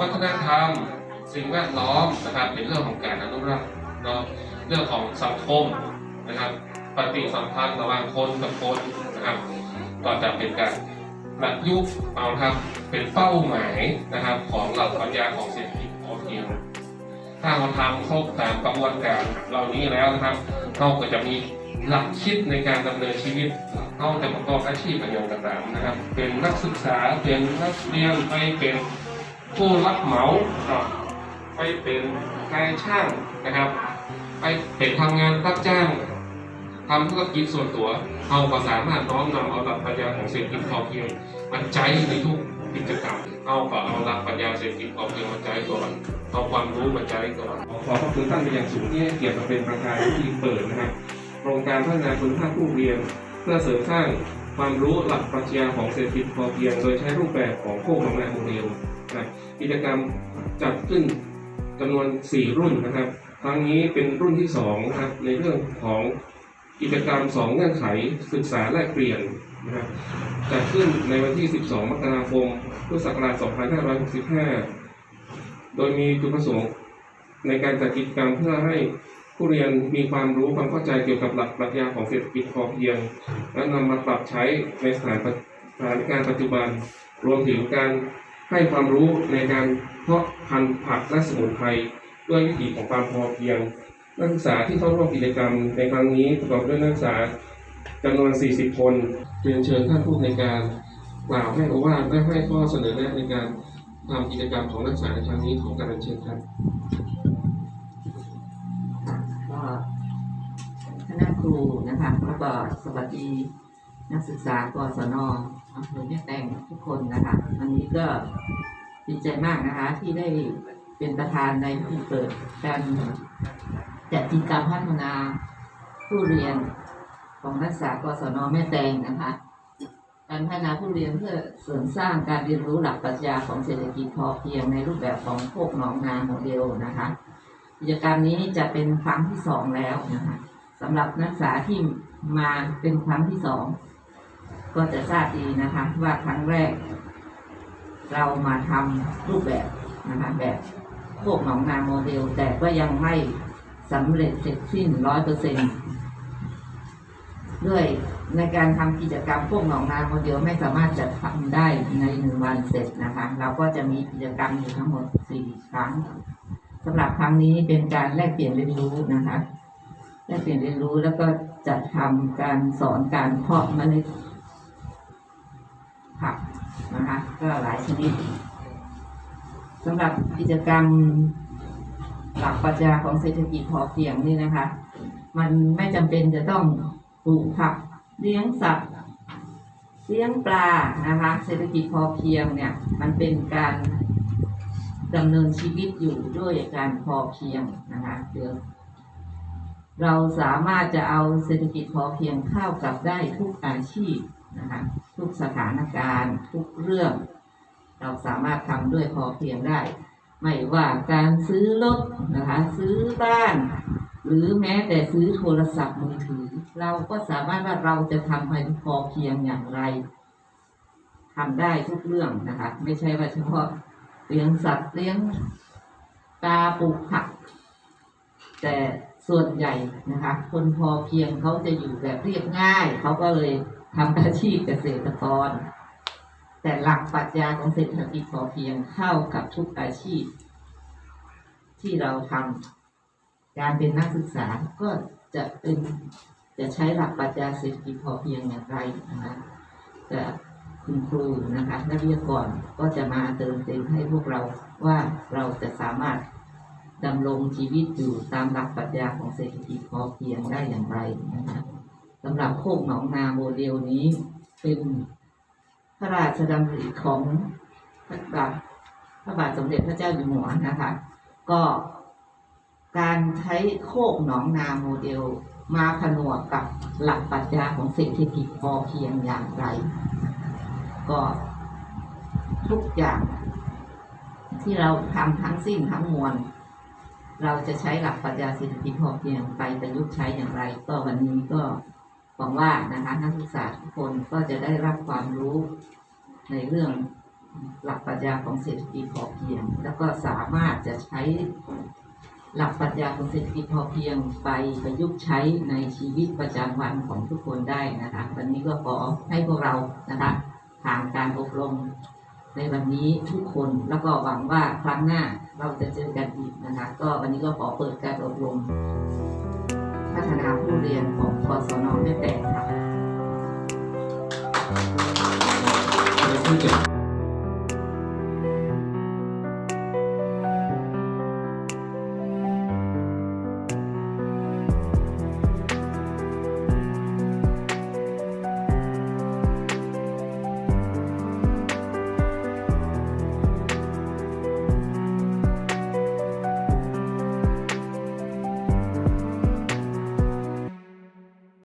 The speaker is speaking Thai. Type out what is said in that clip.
วัฒนธรรม สิ่งแวดล้อมนะครับเป็นเรื่องของการอนุรักษ์เนาะเรื่องของสังคมนะครับ ปฏิสัมพันธ์ระหว่างคนกับคนนะครับก็จะเป็นการประยุกต์เอาครับเป็นเป้าหมายนะครับของหล่าปัญญาของเศรษฐกิจพอเพียงถ้าเราทำครบตามกระบวนการเหล่านี้แล้วนะครับเราก็จะมีหลักคิดในการดำเนินชีวิตเราจะประกอบอาชีพอย่างต่างๆนะครับ เป็นนักศึกษาเป็นนักเรียนไปเป็น ผู้รับเหมาไปเป็นนายช่างนะครับ ไปเป็นทำงานรับจ้างทำธุรกิจส่วนตัวเราก็สามารถน้อมนำเอาหลักปรัชญาของเศรษฐกิจพอเพียงมาใช้ในทุกกิจกรรมเราก็เอาหลักปรัชญาเศรษฐกิจพอเพียงมาใช้ก่อนเอาความรู้มาใช้ก่อนขอขอบคุณท่านเป็นอย่างสูงที่ให้เกียรติมาเป็นประธานที่เปิดนะครับโครงการพัฒนาคุณภาพผู้เรียน เพื่อเสริมสร้างความรู้หลักปรัชญาของเศรษฐกิจพอเพียง โดยใช้รูปแบบของโคกของนาโมเดล นะครับกิจกรรมจัดขึ้นจำนวน 4 รุ่นนะครับครั้งนี้เป็นรุ่นที่2นะครับในเรื่องของกิจกรรม 2 เงื่อนไขศึกษาแลกเปลี่ยนนะครับจัดขึ้นในวันที่ 12 มกราคม พุทธศักราช 2565 โดยมีจุดประสงค์ในการจัดกิจกรรมเพื่อให้ผู้เรียนมีความรู้ความเข้าใจเกี่ยวกับหลักปรัชญาของเศรษฐกิจพอเพียง และนำมาปรับใช้ในสถานสถานการณ์ปัจจุบัน รวมถึงการ ให้ความรู้ในการเพาะพันธุ์ผักและสมุนไพรด้วยวิถีของความพอเพียง นักศึกษาที่เข้าร่วมกิจกรรมในครั้งนี้ประกอบด้วยนักศึกษาจำนวน 40 คนเรียนเชิญท่านผู้ในการกล่าวให้โอวาทและให้ข้อเสนอแนะในการทำกิจกรรมของนักศึกษาในครั้งนี้ของการเรียนเชิญครับก็คณะครูนะคะแล้วก็สวัสดี นักศึกษากศนอำเภอแม่แตงทุกคนนะคะวันนี้ก็ดีใจมากนะคะ ที่ได้เป็นประธานในพิธีเปิดการจัดกิจกรรมพัฒนาผู้เรียนของนักศึกษากศนแม่แตงนะคะการพัฒนาผู้เรียนเพื่อเสริมสร้างการเรียนรู้หลักปรัชญาของเศรษฐกิจพอเพียงในรูปแบบของโคกหนองนาโมเดลนะคะกิจกรรมนี้จะเป็นครั้งที่สองแล้วนะคะสำหรับนักศึกษาที่มาเป็นครั้งที่สอง ก็จะทราบดีนะคะ ว่าครั้งแรก เรามาทำรูปแบบนะคะแบบพวกหนองนาโมเดล แต่ก็ยังไม่สำเร็จเสร็จสิ้นร้อยเปอร์เซ็นด้วยในการทำกิจกรรมพวกหนองนาโมเดลไม่สามารถจะทำได้ในหนึ่งวันเสร็จนะคะ เราก็จะมีกิจกรรมอยู่ทั้งหมดสี่ครั้งสำหรับครั้งนี้เป็นการแลกเปลี่ยนเรียนรู้นะคะแลกเปลี่ยนเรียนรู้แล้วก็จัดทำการสอนการเพาะเมล็ด ผักนะคะก็หลายชนิดสำหรับกิจกรรมหลักปรัชญาของเศรษฐกิจพอเพียงนี่นะคะ มันไม่จำเป็นจะต้องปลูกผักเลี้ยงสัตว์เลี้ยงปลานะคะ เศรษฐกิจพอเพียงเนี่ย มันเป็นการดำเนินชีวิตอยู่ด้วยการพอเพียงนะคะเดี๋ยวเราสามารถจะเอาเศรษฐกิจพอเพียงเข้ากับได้ทุกอาชีพ นะคะทุกสถานการณ์ทุกเรื่อง เราสามารถทำด้วยพอเพียงได้ ไม่ว่าการซื้อรถนะคะซื้อบ้าน หรือแม้แต่ซื้อโทรศัพท์มือถือ เราก็สามารถว่าเราจะทำให้พอเพียงอย่างไรทำได้ทุกเรื่องนะคะ ไม่ใช่ว่าเฉพาะเลี้ยงสัตว์เลี้ยงปลาปลูกผัก แต่ส่วนใหญ่นะคะ คนพอเพียงเขาจะอยู่แบบเรียบง่าย เขาก็เลย ทำอาชีพเกษตรกร แต่หลักปรัชญาของเศรษฐกิจพอเพียงเข้ากับทุกอาชีพ ที่เราทำการเป็นนักศึกษาก็จะเป็นจะใช้หลักปรัชญาเศรษฐกิจพอเพียงอย่างไรนะคะจะคุณครูนะคะนักวิทยากรก็จะมาเติมเต็มให้พวกเราว่าเราจะสามารถดำรงชีวิตอยู่ตามหลักปรัชญาของเศรษฐกิจพอเพียงได้อย่างไรนะคะ สำหรับโคกหนองนาโมเดลนี้เป็นพระราชดำริของพระบาทพระบาทสมเด็จพระเจ้าอยู่หัวนะคะ ก็การใช้โคกหนองนาโมเดลมาผนวกกับหลักปรัชญาของเศรษฐกิจพอเพียงอย่างไร ก็ทุกอย่างที่เราทำทั้งสิ้นทั้งมวลเราจะใช้หลักปรัชญาเศรษฐกิจพอเพียงไปประยุกต์ใช้อย่างไร ก็วันนี้ก็ หวังว่านะคะนักศึกษาทุกคนก็จะได้รับความรู้ในเรื่องหลักปรัชญาของเศรษฐกิจพอเพียง แล้วก็สามารถจะใช้หลักปรัชญาของเศรษฐกิจพอเพียงไปประยุกต์ใช้ในชีวิตประจำวันของทุกคนได้นะคะ วันนี้ก็ขอให้พวกเรานะคะผ่านการอบรมในวันนี้ทุกคนแล้วก็หวังว่าครั้งหน้าเราจะเจอกันอีกนะคะ ก็วันนี้ก็ขอเปิดการอบรม ฒนาผู้เรียนของกศนแม่แตงค่ะผู้จัด